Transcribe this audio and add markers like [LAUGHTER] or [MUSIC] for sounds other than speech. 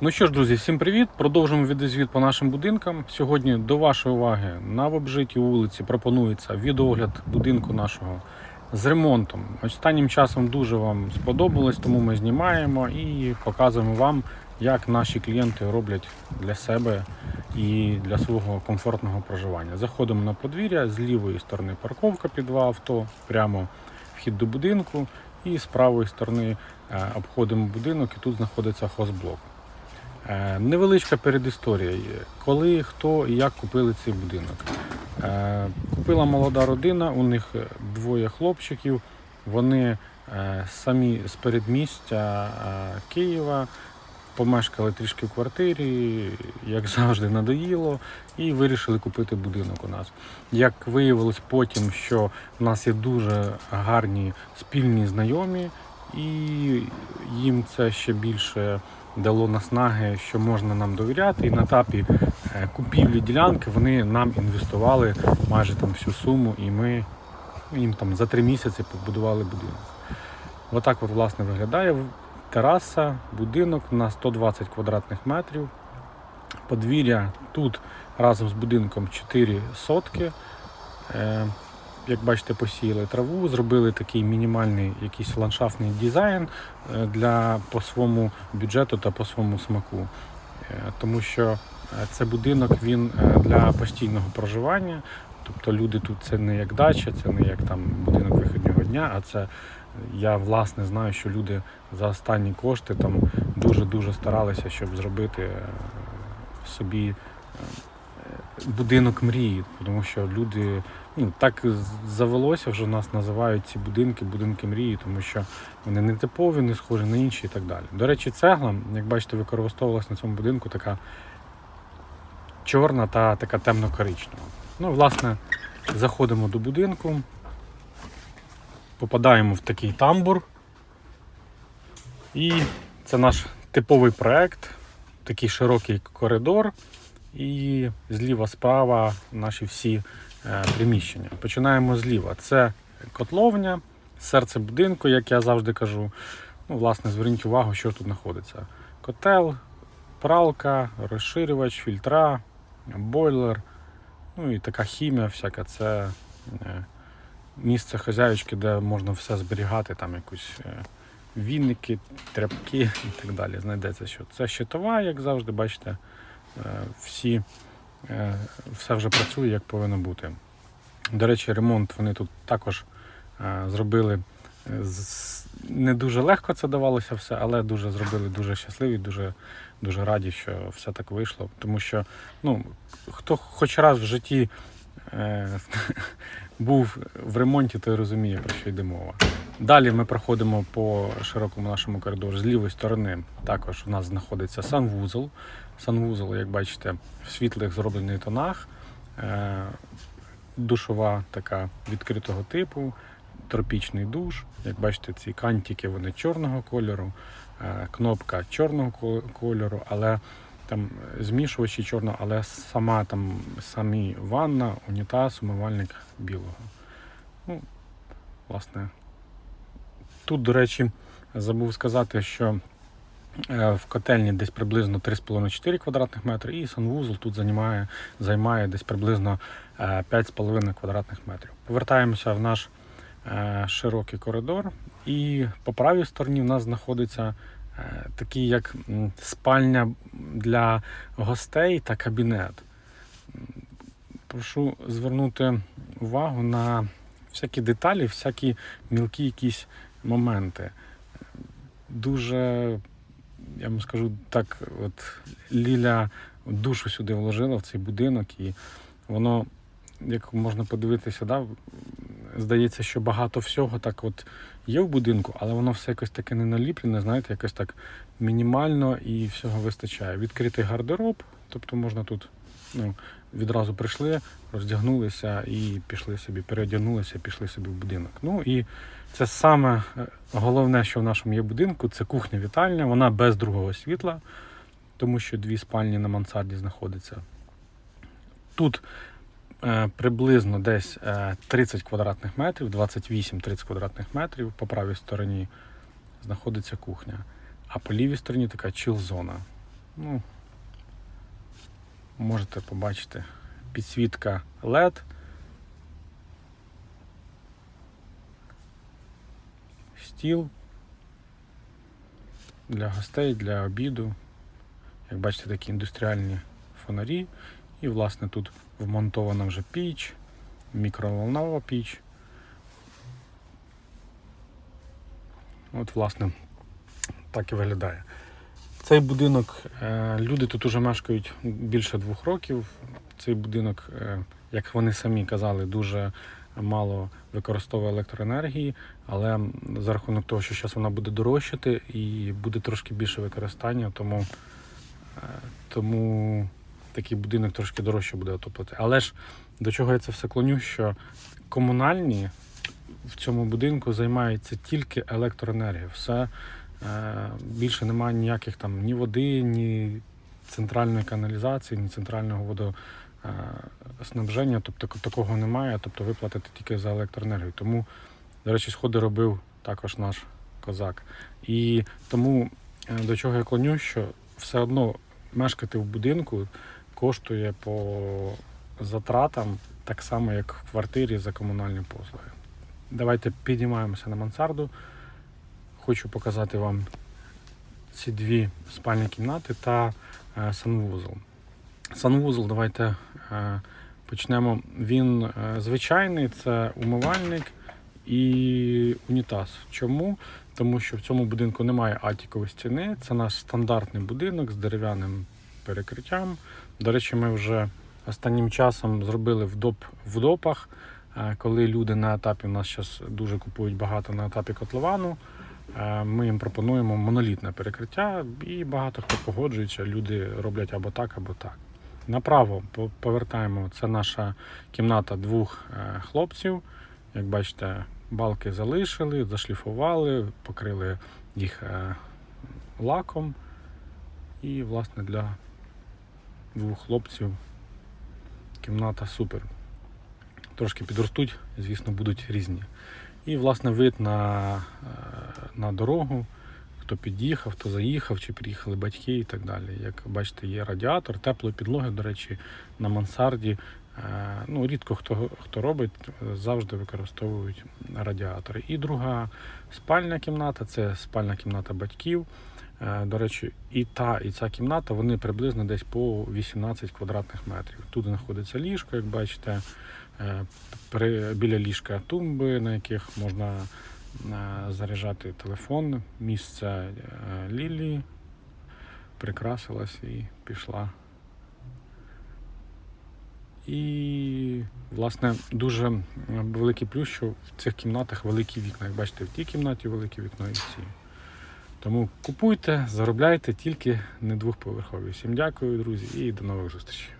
Ну що ж, друзі, всім привіт! Продовжуємо відеозвіт по нашим будинкам. Сьогодні до вашої уваги на обжитій вулиці пропонується відеогляд будинку нашого з ремонтом. Останнім часом дуже вам сподобалось, тому ми знімаємо і показуємо вам, як наші клієнти роблять для себе і для свого комфортного проживання. Заходимо на подвір'я, з лівої сторони парковка під два авто, прямо вхід до будинку, і з правої сторони е, обходимо будинок, і тут знаходиться хозблок. Е, Невеличка передісторія. Коли, хто і як купили цей будинок. Е, Купила молода родина, у них двоє хлопчиків. Вони е, самі з передмістя Києва помешкали трішки в квартирі, як завжди, надоїло, і вирішили купити будинок у нас. Як виявилось потім, що в нас є дуже гарні спільні знайомі, і їм це ще більше дало наснаги, що можна нам довіряти. І на етапі е, купівлі ділянки вони нам інвестували майже там всю суму, і ми їм там за три місяці побудували будинок. Отак от, власне виглядає тераса, будинок на 120 квадратних метрів. Подвір'я тут разом з будинком 4 сотки. Як бачите, посіяли траву, зробили такий мінімальний якийсь ландшафтний дизайн е, для по своєму бюджету та по своєму смаку. Е, Тому що е, це будинок він для постійного проживання. Тобто люди тут це не як дача, це не як там будинок вихідного дня, а це я власне знаю, що люди за останні кошти там дуже-дуже старалися, щоб зробити собі будинок мрії, тому що люди ну так завелося, вже нас називають ці будинки, будинки мрії, тому що вони не типові, не схожі на інші і так далі. До речі, цегла, як бачите, використовувалась на цьому будинку така чорна та така темно-коричнева. Ну, власне, заходимо до будинку, попадаємо в такий тамбур. І це наш типовий проект, такий широкий коридор. І зліва справа наші всі е, приміщення. Починаємо зліва. Це котловня, серце будинку, як я завжди кажу. Ну, власне, зверніть увагу, що тут знаходиться. Котел, пралка, розширювач, фільтра, бойлер. Ну і така хімія всяка. Це е, місце хазяючки, де можна все зберігати, там якусь е, вінники, тряпки і так далі. Знайдеться, що це щитова, як завжди, бачите, всі, е, все вже працює, як повинно бути. До речі, ремонт вони тут також е, зробили. е, Не дуже легко це давалося все, але дуже зробили дуже щасливі, дуже, дуже раді, що все так вийшло. Тому що ну, хто хоч раз в житті е, [LAUGHS] був в ремонті, той розуміє, про що йде мова. Далі ми проходимо по широкому нашому коридору. З лівої сторони також у нас знаходиться санвузол. Санвузол, як бачите, в світлих зроблених тонах. Е, Душова така відкритого типу, тропічний душ. Як бачите, ці кантики вони чорного кольору, е, кнопка чорного кольору, але там змішувачі чорного, але сама там самі ванна, унітаз, умивальник білого. Ну, власне, тут, до речі, забув сказати, що е, в котельні десь приблизно 3,5-4 квадратних метри, і санвузол тут займає, займає десь приблизно е, 5,5 квадратних метрів. Повертаємося в наш е, широкий коридор, і по правій стороні в нас знаходиться е, такий як спальня для гостей та кабінет. Прошу звернути увагу на всякі деталі, всякі мілкі якісь моменти. Дуже, я вам скажу так, от Ліля душу сюди вложила в цей будинок, і воно, як можна подивитися, да, здається, що багато всього так от є в будинку, але воно все якось таке не наліплене, знаєте, якось так мінімально і всього вистачає. Відкритий гардероб, тобто можна тут ну, відразу прийшли, роздягнулися і пішли собі, переодягнулися, пішли собі в будинок. Ну і це саме е, головне, що в нашому є будинку, це кухня-вітальня. Вона без другого світла, тому що дві спальні на мансарді знаходяться. Тут е, приблизно десь е, 30 квадратних метрів, 28-30 квадратних метрів. По правій стороні знаходиться кухня, а по лівій стороні така чил-зона. Ну, можете побачити підсвітка LED. Стіл для гостей, для обіду. Як бачите, такі індустріальні фонарі. І, власне, тут вмонтована вже піч, мікроволнова піч. От, власне, так і виглядає. Цей будинок, е, люди тут уже мешкають більше двох років. Цей будинок, е, як вони самі казали, дуже мало використовує електроенергії, але за рахунок того, що зараз вона буде дорожчати і буде трошки більше використання, тому, е, тому такий будинок трошки дорожче буде отоплити. Але ж до чого я це все клоню, що комунальні в цьому будинку займаються тільки електроенергією. Все більше немає ніяких там ні води, ні центральної каналізації, ні центрального водоснабження. Тобто такого немає. Тобто ви платите тільки за електроенергію. Тому, до речі, сходи робив також наш козак. І тому е, до чого я клоню, що все одно мешкати в будинку коштує по затратам так само, як в квартирі за комунальні послуги. Давайте підіймаємося на мансарду. Хочу показати вам ці дві спальні кімнати та е, санвузол. Санвузол, давайте е, почнемо. Він е, звичайний, це умивальник і унітаз. Чому? Тому що в цьому будинку немає атікової стіни. Це наш стандартний будинок з дерев'яним перекриттям. До речі, ми вже останнім часом зробили в, доп, в допах, коли люди на етапі у нас зараз дуже купують багато на етапі котловану. Е, Ми їм пропонуємо монолітне перекриття, і багато хто погоджується. Люди роблять або так, або так. Направо повертаємо. Це наша кімната двох е, хлопців. Як бачите, балки залишили, зашліфували, покрили їх е, лаком. І, власне, для двох хлопців кімната супер. Трошки підростуть, звісно, будуть різні. І, власне, вид на, е, на дорогу, хто під'їхав, хто заїхав, чи приїхали батьки і так далі. Як бачите, є радіатор, теплої підлоги, до речі, на мансарді. Е, Ну, рідко хто, хто робить, завжди використовують радіатори. І друга спальня кімната це спальна кімната батьків. Е, До речі, і та, і ця кімната вони приблизно десь по 18 квадратних метрів. Тут знаходиться ліжко, як бачите, е, при, біля ліжка тумби, на яких можна е, заряджати телефон. Місце Лілі прикрасилась і пішла. І, власне, дуже великий плюс, що в цих кімнатах великі вікна. Як бачите, в тій кімнаті велике вікно і в цій. Тому купуйте, заробляйте тільки не двохповерхові. Всім дякую, друзі, і до нових зустрічей.